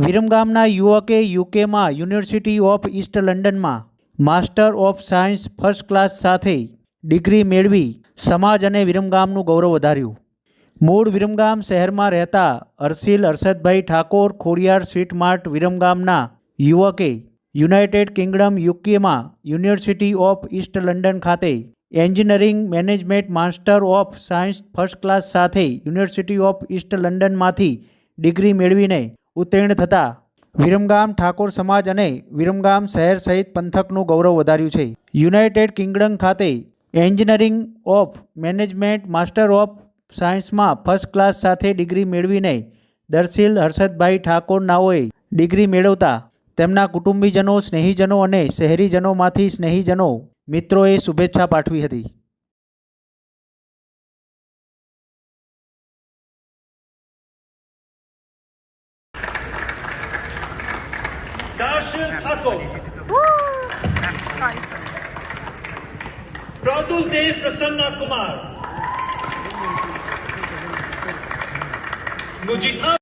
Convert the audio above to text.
વિરમગામના યુવકે યુકેમાં university of east લંડનમાં master of science first class સાથે ડિગ્રી મેળવી સમાજ અને વિરમગામનું ગૌરવ વધાર્યું. મૂળ વિરમગામ શહેરમાં રહેતા અરસિલ હર્ષદભાઈ ઠાકોર ખોડિયાર સ્વીટ માર્ટ વિરમગામના યુવકે યુનાઇટેડ કિંગડમ યુકેમાં યુનિવર્સિટી ઓફ ઇસ્ટ લંડન ખાતે engineering management master of science first class સાથે યુનિવર્સિટી ઓફ ઇસ્ટ લંડનમાંથી ડિગ્રી મેળવીને ઉત્તીર્ણ થતા વિરમગામ ઠાકોર સમાજ અને વિરમગામ શહેર સહિત પંથકનું ગૌરવ વધાર્યું છે. યુનાઇટેડ કિંગડમ ખાતે engineering of management, master of સાયન્સમાં ફર્સ્ટ ક્લાસ સાથે ડિગ્રી મેળવીને દર્શીલ હર્ષદભાઈ ઠાકોર નાઓએ ડિગ્રી મેળવતા તેમના કુટુંબીજનો, સ્નેહીજનો અને શહેરીજનોમાંથી સ્નેહીજનો મિત્રોએ શુભેચ્છા પાઠવી હતી. Simon Thakur. Pratul Dev Prasanna Kumar. Mujitha